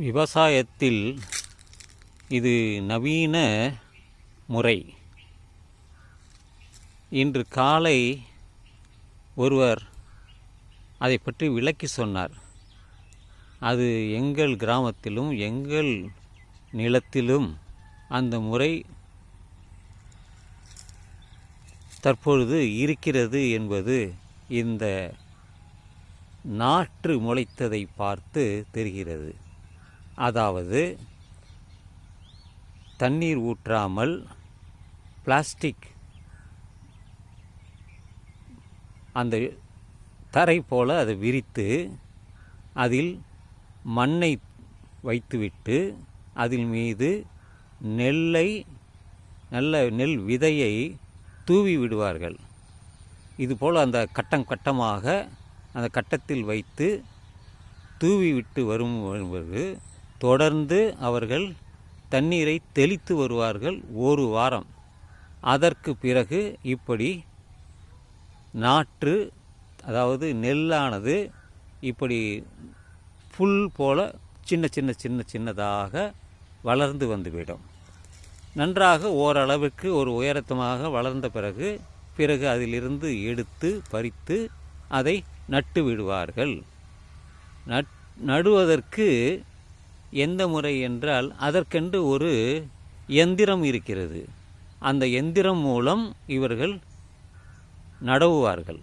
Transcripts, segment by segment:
விவசாயத்தில் இது நவீன முறை. இன்று காலை ஒருவர் அதை பற்றி விளக்கி சொன்னார். அது எங்கள் கிராமத்திலும் எங்கள் நிலத்திலும் அந்த முறை தற்பொழுது இருக்கிறது என்பது இந்த நாற்று முளைத்ததை பார்த்து தெரிகிறது. அதாவது தண்ணீர் ஊற்றாமல் பிளாஸ்டிக் அந்த தரை போல அதை விரித்து அதில் மண்ணை வைத்துவிட்டு அதில் மீது நெல்லை நல்ல நெல் விதையை தூவி விடுவார்கள். இதுபோல் அந்த கட்டம் கட்டமாக அந்த கட்டத்தில் வைத்து தூவி விட்டு வரும் வரும்போது தொடர்ந்து அவர்கள் தண்ணீரை தெளித்து வருவார்கள் ஒரு வாரம். அதற்கு பிறகு இப்படி நாற்று அதாவது நெல்லானது இப்படி புல் போல சின்ன சின்ன சின்ன சின்னதாக வளர்ந்து வந்துவிடும். நன்றாக ஓரளவுக்கு ஒரு உயரத்தமாக வளர்ந்த பிறகு பிறகு அதிலிருந்து எடுத்து பறித்து அதை நட்டு விடுவார்கள். நட் நடுவதற்கு எந்த முறை என்றால் அதற்கென்று ஒரு எந்திரம் இருக்கிறது. அந்த எந்திரம் மூலம் இவர்கள் நடவுவார்கள்.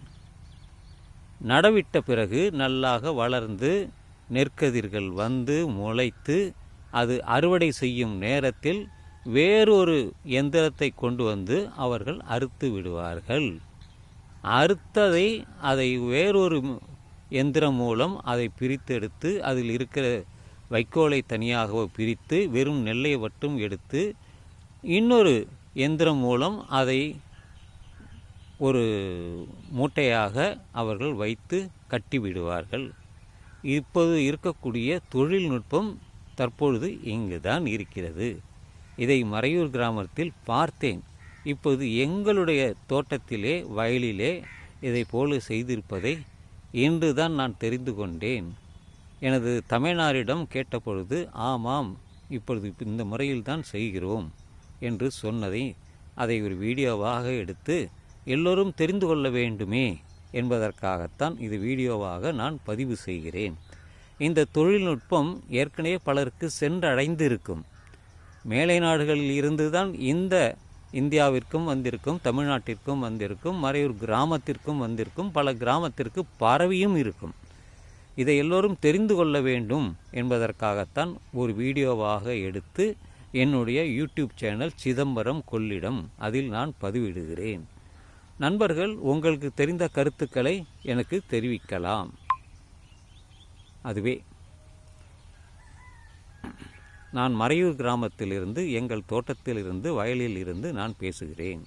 நடவிட்ட பிறகு நல்லாக வளர்ந்து நெற்கதிர்கள் வந்து முளைத்து அது அறுவடை செய்யும் நேரத்தில் வேறொரு எந்திரத்தை கொண்டு வந்து அவர்கள் அறுத்து விடுவார்கள். அறுத்ததை அதை வேறொரு எந்திரம் மூலம் அதை பிரித்தெடுத்து அதில் இருக்கிற வைக்கோலை தனியாக பிரித்து வெறும் நெல்லை மட்டும் எடுத்து இன்னொரு எந்திரம் மூலம் அதை ஒரு மூட்டையாக அவர்கள் வைத்து கட்டிவிடுவார்கள். இப்போது இருக்கக்கூடிய தொழில்நுட்பம் தற்பொழுது இங்கு தான் இருக்கிறது. இதை மறையூர் கிராமத்தில் பார்த்தேன். இப்போது எங்களுடைய தோட்டத்திலே வயலிலே இதை போல செய்திருப்பதை இன்று தான் நான் தெரிந்து கொண்டேன். எனது தமிழ்நாரிடம் கேட்டபொழுது ஆமாம் இப்பொழுது இந்த முறையில் தான் செய்கிறோம் என்று சொன்னதை அதை ஒரு வீடியோவாக எடுத்து எல்லோரும் தெரிந்து கொள்ள வேண்டுமே என்பதற்காகத்தான் இது வீடியோவாக நான் பதிவு செய்கிறேன். இந்த தொழில்நுட்பம் ஏற்கனவே பலருக்கு சென்றடைந்திருக்கும். மேலை நாடுகளில் இருந்து தான் இந்த இந்தியாவிற்கும் வந்திருக்கும் தமிழ்நாட்டிற்கும் வந்திருக்கும் மறையூர் கிராமத்திற்கும் வந்திருக்கும் பல கிராமத்திற்கு பரவியும் இருக்கும். இதை எல்லோரும் தெரிந்து கொள்ள வேண்டும் என்பதற்காகத்தான் ஒரு வீடியோவாக எடுத்து என்னுடைய யூடியூப் சேனல் சிதம்பரம் கொள்ளிடம் அதில் நான் பதிவிடுகிறேன். நண்பர்கள் உங்களுக்கு தெரிந்த கருத்துக்களை எனக்கு தெரிவிக்கலாம். அதுவே. நான் மறையூர் கிராமத்திலிருந்து எங்கள் தோட்டத்திலிருந்து வயலில் இருந்து நான் பேசுகிறேன்.